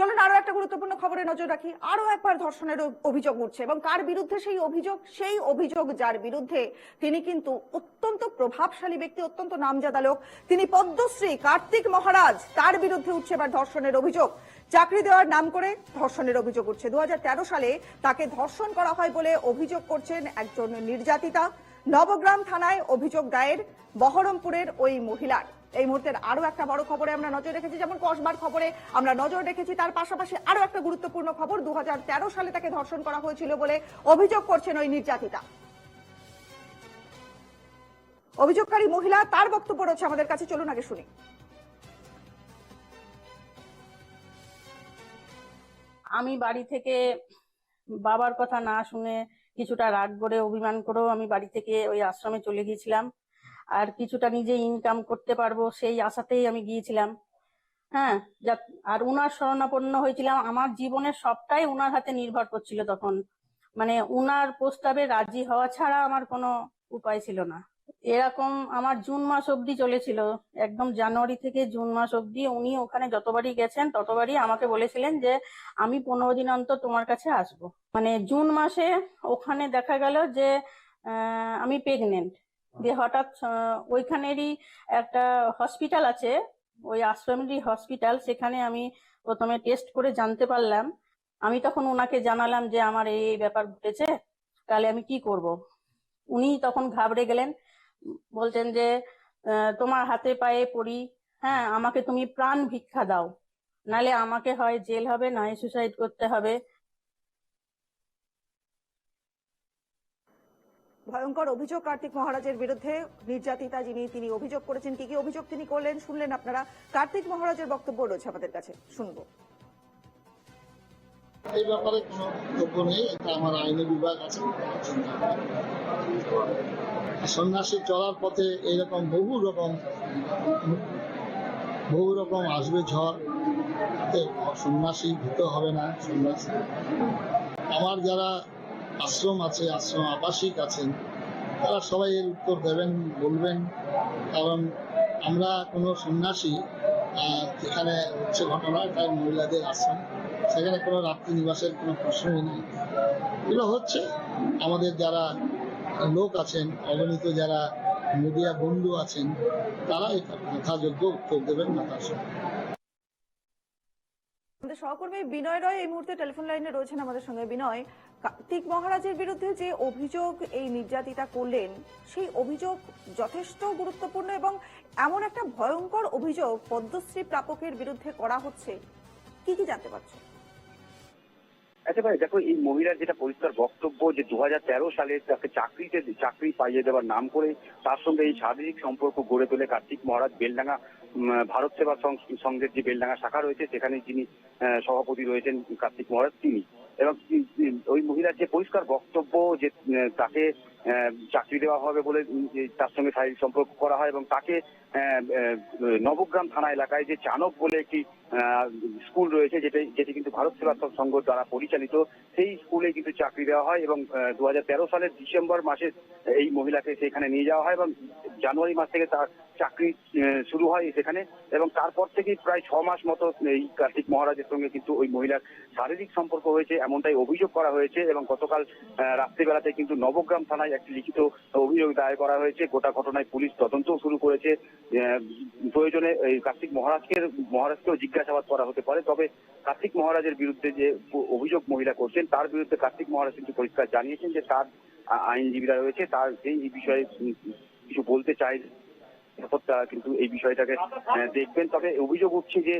চলুন আরও একটা গুরুত্বপূর্ণ খবরে নজর রাখি। আরও একবার ধর্ষণের অভিযোগ উঠছে এবং কার বিরুদ্ধে সেই অভিযোগ? সেই অভিযোগ যার বিরুদ্ধে তিনি কিন্তু অত্যন্ত প্রভাবশালী ব্যক্তি, অত্যন্ত নামজাদা লোক। তিনি পদ্মশ্রী, কার্তিক মহারাজ, তার বিরুদ্ধে উঠছে এবার ধর্ষণের অভিযোগ। চাকরি দেওয়ার নাম করে ধর্ষণের অভিযোগ উঠছে। দু হাজার তেরো সালে তাকে ধর্ষণ করা হয় বলে অভিযোগ করছেন একজন নির্যাতিতা। নবগ্রাম থানায় অভিযোগ দায়ের বহরমপুরের ওই মহিলার। এই মুহূর্তের আরও একটা বড় খবরে আমরা নজর রেখেছি, যেমন কসবার খবরে আমরা নজর রেখেছি, তার পাশাপাশি আরও একটা গুরুত্বপূর্ণ খবর দু হাজার তেরো সালে তাকে ধর্ষণ করা হয়েছিল বলে অভিযোগ করছেন ওই নির্যাতিতা। অভিযোগকারী মহিলা, তার বক্তব্য রয়েছে আমাদের কাছে, চলুন আগে শুনি। আমি বাড়ি থেকে বাবার কথা না শুনে কিছুটা রাগ করে অভিমান করেও আমি বাড়ি থেকে ওই আশ্রমে চলে গিয়েছিলাম। আর কিছুটা নিজে ইনকাম করতে পারব, সেই আশাতেই আমি গিয়েছিলাম। হ্যাঁ আর উনার শরণাপন্ন হয়েছিলাম। আমার জীবনের সবটাই উনার হাতে নির্ভর করছিল তখন। মানে উনার প্রস্তাবে রাজি হওয়া ছাড়া আমার কোনো উপায় ছিল না। এরকম আমার জুন মাস অবধি চলেছিল। একদম জানুয়ারি থেকে জুন মাস অবধি উনি ওখানে যতবারই গেছেন, ততবারই আমাকে বলেছিলেন যে, আমি পনেরো দিন অন্তর তোমার কাছে আসব। মানে জুন মাসে ওখানে দেখা গেল যে আমি প্রেগনেন্ট দিয়ে হঠাৎ ওইখানেরই একটা হসপিটাল আছে, ওই আশ্রমেরই হসপিটাল সেখানে আমি প্রথমে টেস্ট করে জানতে পারলাম। আমি তখন ওনাকে জানালাম যে আমার এই ব্যাপার ঘটেছে, তাহলে আমি কি করব? উনি তখন ঘাবড়ে গেলেন, বলছেন যে তোমার হাতে পায়ে পড়ি হ্যাঁ আমাকে তুমি প্রাণ ভিক্ষা দাও নালে আমাকে হয় জেল হবে নয় সুসাইড করতে হবে। ভয়ঙ্কর অভিযোগ কার্তিক মহারাজের বিরুদ্ধে নির্যাতিতা যিনি, তিনি অভিযোগ করেছেন, কি কি অভিযোগ তিনি করলেন, শুনলেন আপনারা? কার্তিক মহারাজের বক্তব্য রয়েছে আমাদের কাছে, শুনব। এই ব্যাপারে কোনো বক্তব্য নেই, এটা আমার আইনি বিভাগ আছে, সন্ন্যাসী চলার পথে এরকম বহু রকম বহু রকম আসবে ঝড় সন্ন্যাসী ভীত হবে না, সন্ন্যাসী। আমার যারা আশ্রম আছে, আশ্রম আবাসিক আছেন। তারা সবাই এর উত্তর দেবেন, বলবেন। কারণ আমরা কোনো সন্ন্যাসী যেখানে হচ্ছে ঘটনা এটা মহিলাদের আশ্রম। সেখানে কোনো রাত্রি নিবাসের কোনো প্রশ্নই নেই। এগুলো হচ্ছে আমাদের যারা লোক আছেন, অগণিত যারা মিডিয়া বন্ধু আছেন, তারা এটা যথাযোগ্য উত্তর দেবেন না তার সঙ্গে। আমাদের সহকর্মী বিনয় রয় এই মুহূর্তে টেলিফোন লাইনে রয়েছেন আমাদের সঙ্গে। বিনয়, কার্তিক মহারাজের বিরুদ্ধে যে অভিযোগ এই নির্যাতিতা করলেন, সেই অভিযোগ যথেষ্ট গুরুত্বপূর্ণ এবং এমন একটা ভয়ঙ্কর অভিযোগ পদ্মশ্রী প্রাপকের বিরুদ্ধে করা হচ্ছে। কি কি জানতে পারছ? আচ্ছা ভাই, দেখো, এই মহিলার যেটা পরিষ্কার বক্তব্য যে দু হাজার তেরো সালে তাকে চাকরিতে, চাকরি পাইয়ে দেওয়ার নাম করে তার সঙ্গে এই শারীরিক সম্পর্ক গড়ে তোলে কার্তিক মহারাজ বেলডাঙ্গা ভারত সেবা সংঘের যে বেলডাঙ্গা শাখা রয়েছে, সেখানে যিনি সভাপতি রয়েছেন কার্তিক মহারাজ, তিনি। এবং ওই মহিলার যে পরিষ্কার বক্তব্য, যে তাকে চাকরি দেওয়া হবে বলে তার সঙ্গে শারীরিক সম্পর্ক করা হয় এবং তাকে নবগ্রাম থানা এলাকায় যে চানক বলে একটি স্কুল রয়েছে যেটি যেটি কিন্তু ভারত সেবা সংঘ দ্বারা পরিচালিত, সেই স্কুলে কিন্তু চাকরি দেওয়া হয় এবং দু হাজার তেরো সালের ডিসেম্বর মাসে এই মহিলাকে সেখানে নিয়ে যাওয়া হয় এবং জানুয়ারি মাস থেকে তার চাকরি শুরু হয় সেখানে এবং তারপর থেকেই প্রায় ছ মাস মতো এই কার্তিক মহারাজের সঙ্গে কিন্তু ওই মহিলার শারীরিক সম্পর্ক হয়েছে, এমনটাই অভিযোগ করা হয়েছে এবং গতকাল রাত্রিবেলাতে কিন্তু নবগ্রাম থানায় একটি লিখিত অভিযোগ দায়ের করা হয়েছে। গোটা ঘটনায় পুলিশ তদন্তও শুরু করেছে। প্রয়োজনে এই কার্তিক মহারাজকে, মহারাজকেও জিজ্ঞাসাবাদ করা হতে পারে। তবে কার্তিক মহারাজের বিরুদ্ধে যে অভিযোগ মহিলা করছেন, তার বিরুদ্ধে কার্তিক মহারাজ কিন্তু পরিষ্কার জানিয়েছেন যে তার আইনজীবীরা রয়েছে, তার এই বিষয়ে কিছু বলতে চাই নিরাপত্তা কিন্তু এই বিষয়টাকে দেখবেন। তবে অভিযোগ উঠছে যে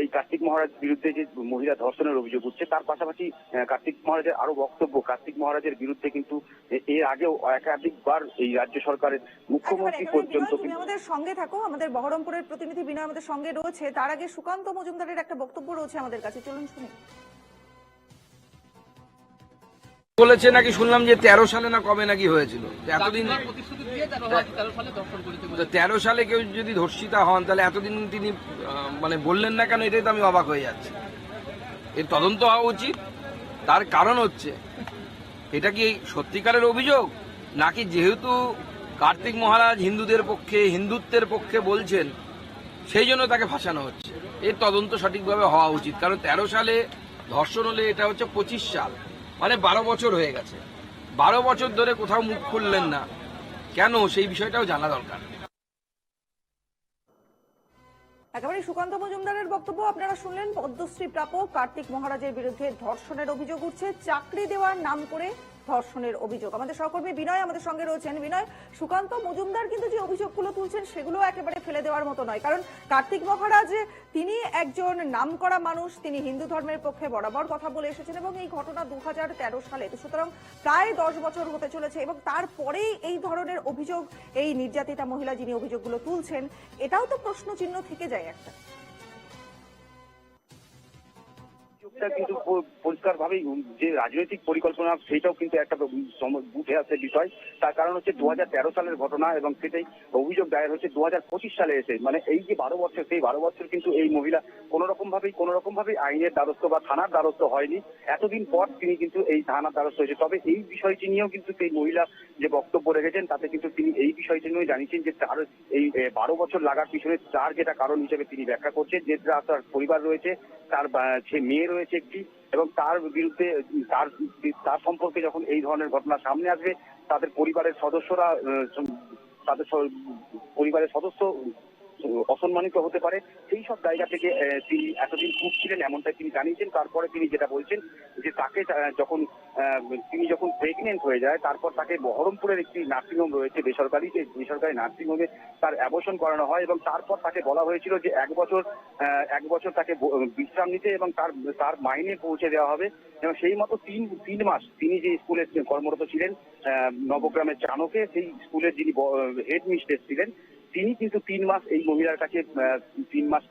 এই কার্তিক মহারাজ বিরুদ্ধে যে মহিলা ধর্ষণের অভিযোগ উঠছে তার পাশাপাশি কার্তিক মহারাজের আরও বক্তব্য কার্তিক মহারাজের বিরুদ্ধে কিন্তু এর আগেও একাধিকবার এই রাজ্য সরকারের মুখ্যমন্ত্রী পর্যন্ত তুমি আমাদের সঙ্গে থাকো আমাদের বহরমপুরের প্রতিনিধি বিনয় আমাদের সঙ্গে রয়েছে। তার আগে সুকান্ত মজুমদারের একটা বক্তব্য রয়েছে আমাদের কাছে চলুন শুনি। বলেছে নাকি শুনলাম যে তেরো সালে না কবে নাকি হয়েছিল? এতদিন তেরো সালে কেউ যদি ধর্ষিতা হন তাহলে এতদিন তিনি মানে বললেন না কেন? এটাই তো আমি অবাক হয়ে যাচ্ছি। এর তদন্ত হওয়া উচিত। তার কারণ হচ্ছে এটা কি সত্যিকারের অভিযোগ? নাকি যেহেতু কার্তিক মহারাজ হিন্দুদের পক্ষে হিন্দুত্বের পক্ষে বলছেন সেই জন্য তাকে ফাঁসানো হচ্ছে? এর তদন্ত সঠিকভাবে হওয়া উচিত। কারণ তেরো সালে ধর্ষণ হলে এটা হচ্ছে পঁচিশ সাল। মানে বারো বছর হয়ে গেছে। বারো বছর ধরে কোথাও মুখ খুললেন না। কেন? সেই বিষয়টাও জানা দরকার। একেবারে সুকান্ত মজুমদারের বক্তব্য আপনারা শুনলেন। পদ্মশ্রী প্রাপক কার্তিক মহারাজের বিরুদ্ধে ধর্ষণের অভিযোগ উঠছে। চাকরি দেওয়ার নাম করে ধর্ষণের অভিযোগ। আমাদের সহকর্মী বিনয় আমাদের সঙ্গে রয়েছেন। বিনয়, সুকান্ত মজুমদার কিন্তু যে অভিযোগগুলো তুলছেন, সেগুলো একেবারে ফেলে দেওয়ার মতো নয়। কারণ কার্তিক মহারাজ, তিনি একজন নামকরা মানুষ, তিনি হিন্দু ধর্মের পক্ষে বরাবর কথা বলে এসেছেন এবং এই ঘটনা দু হাজার তেরো সালে। সুতরাং প্রায় দশ বছর হতে চলেছে এবং তারপরেই এই ধরনের অভিযোগ, এই নির্যাতিতা মহিলা যিনি অভিযোগগুলো তুলছেন, এটাও তো প্রশ্ন চিহ্ন থেকে যায় একটা। অভিযোগটা কিন্তু পরিষ্কার ভাবেই যে রাজনৈতিক পরিকল্পনা সেটাও কিন্তু একটা উঠে আসে বিষয়। তার কারণ হচ্ছে দু হাজার তেরো সালের ঘটনা এবং সেটাই অভিযোগ দায়ের হচ্ছে দু হাজার পঁচিশ সালে এসে। মানে এই যে বারো বছর, সেই বারো বছর কিন্তু এই মহিলা কোন রকম ভাবেই কোন রকম ভাবেই আইনের দ্বারস্থ বা থানার দ্বারস্থ হয়নি। এতদিন পর তিনি কিন্তু এই থানার দ্বারস্থ হয়েছে। তবে এই বিষয়টি নিয়েও কিন্তু সেই মহিলা যে বক্তব্য রেখেছেন, তাতে কিন্তু তিনি এই বিষয়টি নিয়ে জানিয়েছেন যে তার এই বারো বছর লাগার পিছনে তার যেটা কারণ হিসেবে তিনি ব্যাখ্যা করছেন, যে তার পরিবার রয়েছে, তার মেয়ে রয়েছে একটি এবং তার বিরুদ্ধে, তার তার সম্পর্কে যখন এই ধরনের ঘটনা সামনে আসবে, তাদের পরিবারের সদস্যরা তাদের পরিবারের সদস্য অসম্মানিত হতে পারে। সেই সব জায়গা থেকে তিনি এতদিন চুপ ছিলেন এমনটাই তিনি জানিয়েছেন। তারপরে তিনি যেটা বলছেন যে তাকে যখন তিনি যখন প্রেগনেন্ট হয়ে যায়, তারপর তাকে বহরমপুরের একটি নার্সিংহোম রয়েছে, বেসরকারি, যে বেসরকারি নার্সিংহোমে তার অ্যাবর্শন করানো হয় এবং তারপর তাকে বলা হয়েছিল যে এক বছর এক বছর তাকে বিশ্রাম নিতে এবং তার তার মাইনে পৌঁছে দেওয়া হবে। এবং সেই মতো তিন তিন মাস তিনি যে স্কুলে কর্মরত ছিলেন নবগ্রামের চাণকে সেই স্কুলের যিনি হেড মিস্ট্রেস ছিলেন তিনি কিন্তু তিন মাস এই মহিলার কাছে তিন মাস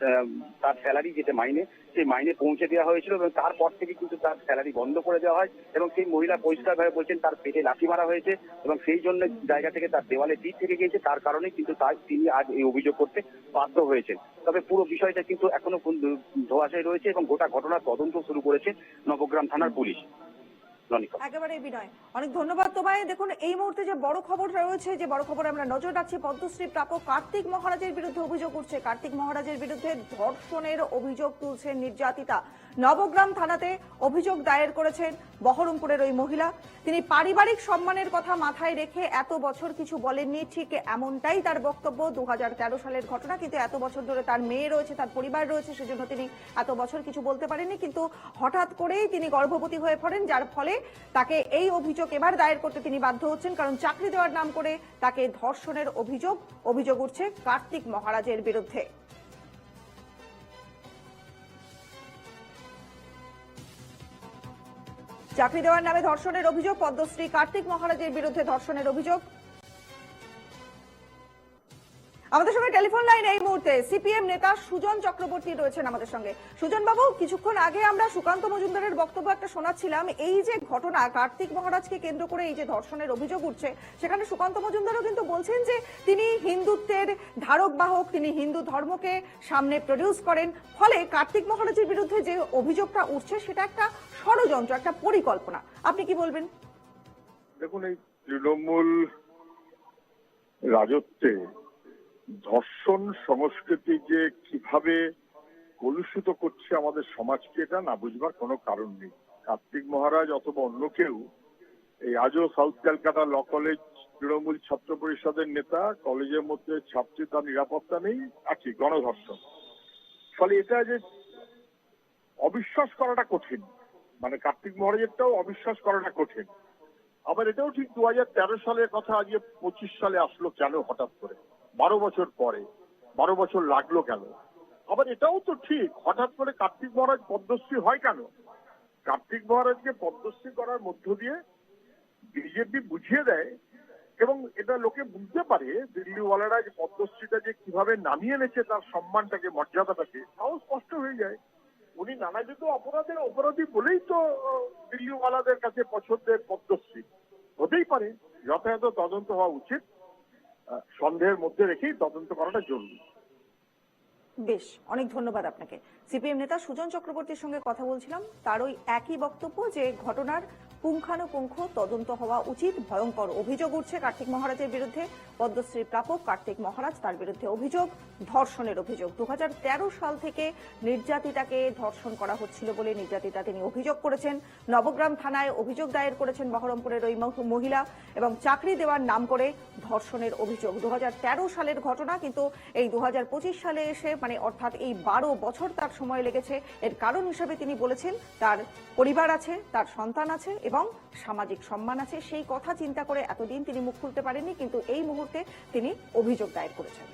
তার স্যালারি যেটা মাইনে, সেই মাইনে পৌঁছে দেওয়া হয়েছিল এবং তারপর থেকে কিন্তু তার স্যালারি বন্ধ করে দেওয়া হয় এবং সেই মহিলা পরিষ্কারভাবে বলছেন তার পেটে লাথি মারা হয়েছে এবং সেই জন্য জায়গা থেকে তার দেওয়ালে টিপ থেকে গিয়েছে, তার কারণে কিন্তু তার, তিনি আজ এই অভিযোগ করতে বাধ্য হয়েছেন। তবে পুরো বিষয়টা কিন্তু এখনও ধোয়াশায় রয়েছে এবং গোটা ঘটনার তদন্ত শুরু করেছে নবগ্রাম থানার পুলিশ। একেবারে বিনয়। অনেক ধন্যবাদ তোমায়। দেখুন, এই মুহূর্তে যে বড় খবর রয়েছে, যে বড় খবর আমরা নজর রাখছি, পদ্মশ্রী প্রাপক কার্তিক মহারাজের বিরুদ্ধে অভিযোগ উঠছে। কার্তিক মহারাজের বিরুদ্ধে ধর্ষণের অভিযোগ তুলছে নির্যাতিতা। নবগ্রাম থানাতে অভিযোগ দায়ের করেছেন বহরমপুরের ওই মহিলা। তিনি পারিবারিক সম্মানের কথা মাথায় রেখে এত বছর কিছু বলেননি, ঠিক এমনটাই তার বক্তব্য। দুহাজার তেরো সালের ঘটনা, কিন্তু এত বছর ধরে তার মেয়ে রয়েছে, তার পরিবার রয়েছে, সেজন্য তিনি এত বছর কিছু বলতে পারেননি। কিন্তু হঠাৎ করেই তিনি গর্ভবতী হয়ে পড়েন, যার ফলে তাকে এই অভিযোগ এবার দায়ের করতে তিনি বাধ্য হচ্ছেন, কারণ চাকরি দেওয়ার নাম করে তাকে ধর্ষণের অভিযোগ অভিযোগ উঠছে কার্তিক মহারাজের বিরুদ্ধে। চাকরি দেওয়ার নামে ধর্ষণের অভিযোগ পদ্মশ্রী কার্তিক মহারাজের বিরুদ্ধে ধর্ষণের অভিযোগ। আমাদের সঙ্গে টেলিফোন লাইন এই মুহূর্তে সিপিএম নেতা সুজন চক্রবর্তী রয়েছেন আমাদের সঙ্গে। সুজন বাবু কিছুক্ষণ আগে আমরা সুকান্ত মজুমদারের বক্তব্য একটা শোনাচ্ছিলাম। এই যে ঘটনা, কার্তিক মহারাজকে কেন্দ্র করে এই যে ধর্ষণের অভিযোগ উঠছে, সেখানে সুকান্ত মজুমদারও কিন্তু বলছেন যে তিনি হিন্দুত্বের ধারক বাহক তিনি হিন্দু ধর্মকে সামনে প্রডিউস করেন। ফলে কার্তিক মহারাজের বিরুদ্ধে যে অভিযোগটা উঠছে, সেটা একটা ষড়যন্ত্র, একটা পরিকল্পনা। আপনি কি বলবেন? দেখুন, এই তৃণমূল রাজত্বে ধর্ষণ সংস্কৃতি যে কীভাবে কলুষিত করছে আমাদের সমাজকে, এটা না বুঝবার কোনো কারণ নেই। কার্তিক মহারাজ অথবা অন্য কেউ, এই আজও South Calcutta Law College, Trinamool ছাত্র পরিষদের নেতা, কলেজের মধ্যে ছাত্রী তার নিরাপত্তা নেই আছে গণধর্ষণ। ফলে এটা যে অবিশ্বাস করাটা কঠিন। মানে কার্তিক মহারাজেরটাও অবিশ্বাস করাটা কঠিন। আবার এটাও ঠিক দু হাজার তেরো সালের কথা আজকে পঁচিশ সালে আসলো কেন হঠাৎ করে? বারো বছর পরে, বারো বছর লাগল কেন? আবার এটাও তো ঠিক, হঠাৎ করে কার্তিক মহারাজ পদ্মশ্রী হয় কেন? কার্তিক মহারাজকে পদ্মশ্রী করার মধ্য দিয়ে বিজেপি বুঝিয়ে দেয় এবং এটা লোকে বুঝতে পারে, দিল্লিওয়ালারা যে পদ্মশ্রীটা যে কীভাবে নামিয়ে এনেছে তার সম্মানটাকে, মর্যাদাটাকে, তাও স্পষ্ট হয়ে যায়। উনি নানাবিধ অপরাধের অপরাধী বলেই তো দিল্লিওয়ালাদের কাছে পছন্দের পদ্মশ্রী। হতেই পারে, যথাযথ তদন্ত হওয়া উচিত। সন্দেহের মধ্যে রেখেই তদন্ত করাটা জরুরি। বেশ, অনেক ধন্যবাদ আপনাকে। সিপিএম নেতা সুজন চক্রবর্তীর সঙ্গে কথা বলছিলাম তার ওই একই বক্তব্য যে ঘটনার পুঙ্খানুপুঙ্খ তদন্ত হওয়া উচিত। ভয়ঙ্কর অভিযোগ উঠছে কার্তিক মহারাজের বিরুদ্ধে। পদ্মশ্রী প্রাপক কার্তিক মহারাজ তার বিরুদ্ধে অভিযোগ, ধর্ষণের অভিযোগ। দু হাজার তেরো সাল থেকে নির্যাতিতাকে ধর্ষণ করা হচ্ছিল বলে নির্যাতিতা তিনি অভিযোগ করেছেন। নবগ্রাম থানায় অভিযোগ দায়ের করেছেন বহরমপুরের ওই মহ- মহিলা এবং চাকরি দেওয়ার নাম করে ধর্ষণের অভিযোগ। দু হাজার তেরো সালের ঘটনা কিন্তু এই দু হাজার পঁচিশ সালে এসে মানে অর্থাৎ এই বারো বছর তার সময় লেগেছে। এর কারণ হিসেবে তিনি বলেছেন, তার পরিবার আছে, তার সন্তান আছে এবং সামাজিক সম্মান আছে, সেই কথা চিন্তা করে এতদিন তিনি মুখ খুলতে পারেননি, কিন্তু এই মুহূর্তে তিনি অভিযোগ দায়ের করেছেন।